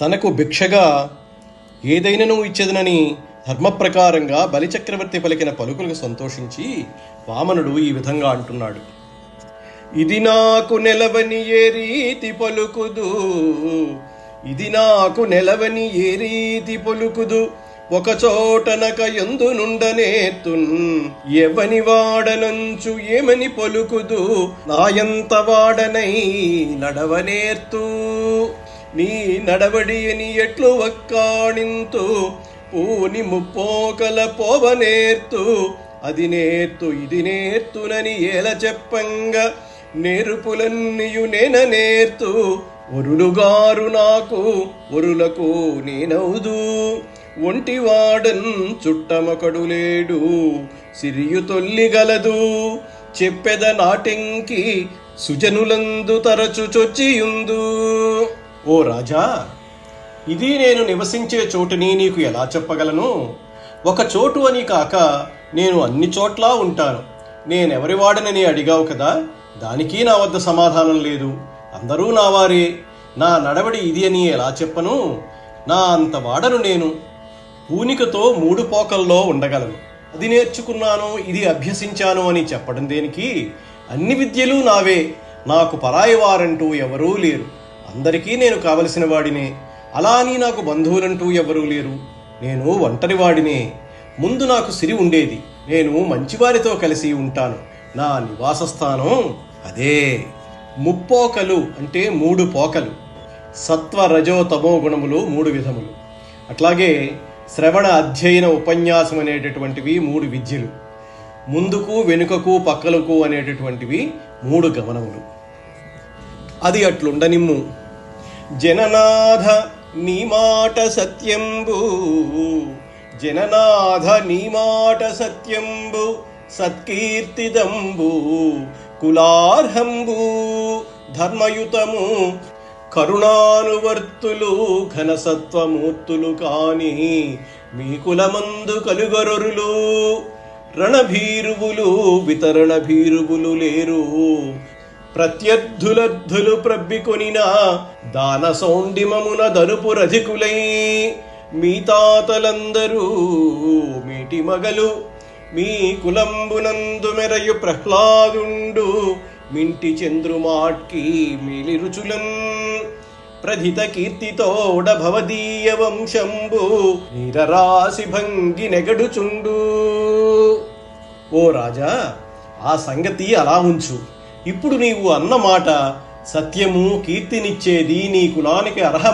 తనకు భిక్షగా ఏదైనను ఇచ్చేదనని ధర్మప్రకారంగా బలిచక్రవర్తి పలికిన పలుకులకు సంతోషించి వామనుడు ఈ విధంగా అంటున్నాడు. ఇది నాకు నెలవని ఏ రీతి పలుకుదు. ఇది నాకు నెలవని ఏ రీతి పలుకుదు. ఒకచోటనక ఎందు నుండనేతున్ ఎవని వాడనంచు ఏమని పలుకుదు నాయంత వాడనై నడవనేర్తూ. నీ నడవడి అని ఎట్లు వక్కాణింతు పూని ముప్పోకల పోవనేర్తు. అది నేర్తు ఇది నేర్తునని ఏల చెప్పంగా నేర్పులన్నీయు నేన నేర్తు. ఒరులుగారు నాకు ఒరులకు నేనవుదు ఒంటివాడన్ చుట్టమొకడు లేడు సిరియు తొల్లిగలదు. చెప్పెద నాటెంకి సుజనులందు తరచు చొచ్చియుందు. ఓ రాజా ఇది నేను నివసించే చోటుని నీకు ఎలా చెప్పగలను? ఒక చోటు అని కాక నేను అన్ని చోట్ల ఉంటాను. నేనెవరివాడనని అడిగావు కదా దానికి నా వద్ద సమాధానం లేదు. అందరూ నా వారే. నా నడవడి ఇది అని ఎలా చెప్పను? నా అంత వాడను నేను. పూనికతో మూడు పోకల్లో ఉండగలను. అది నేర్చుకున్నాను ఇది అభ్యసించాను అని చెప్పడం దేనికి? అన్ని విద్యలు నావే. నాకు పరాయి వారంటూ ఎవరూ లేరు. అందరికీ నేను కావలసిన వాడినే. అలా అని నాకు బంధువులంటూ ఎవరూ లేరు. నేను ఒంటరి వాడినే. ముందు నాకు సిరి ఉండేది. నేను మంచివారితో కలిసి ఉంటాను. నా నివాస స్థానం అదే. ముప్పోకలు అంటే మూడు పోకలు. సత్వ రజో తమో గుణములు మూడు విధములు. అట్లాగే శ్రవణ అధ్యయన ఉపన్యాసం అనేటటువంటివి మూడు విద్యలు. ముందుకు వెనుకకు పక్కలకు అనేటటువంటివి మూడు గమనములు. అది అట్లుండనిమ్ము. జననాథ నీ మాట సత్యంబు. జననాథ నీ మాట సత్యంబు. సత్కీర్తిదంబు. కులార్హంబు. ధర్మయుతము. కరుణానువర్తులు ఘనసత్వమూర్తులు కాని మీ కులమందు కలుగరొరులు రణభీరువులు వితరణ భీరువులు లేరు. ప్రత్యర్థులర్థులు ప్రబ్బికొనిన దాన సౌండిమమున దరుపు రధికులై మీ తాతలందరూ మీటి మగలు మీ కులంబునందు మెరయు ప్రహ్లాదుండు మింటి చంద్రుమాట్కి మిలి రుచులన్ ప్రథిత కీర్తితోడ భవదీయ వంశంబు నీరరాశి భంగి నెగడుచుండు. ఓ రాజా ఆ సంగతి అలా ఉంచు. ఇప్పుడు నీవు అన్నమాట సత్యము కీర్తినిచ్చేది నీ కులానికి అర్హమ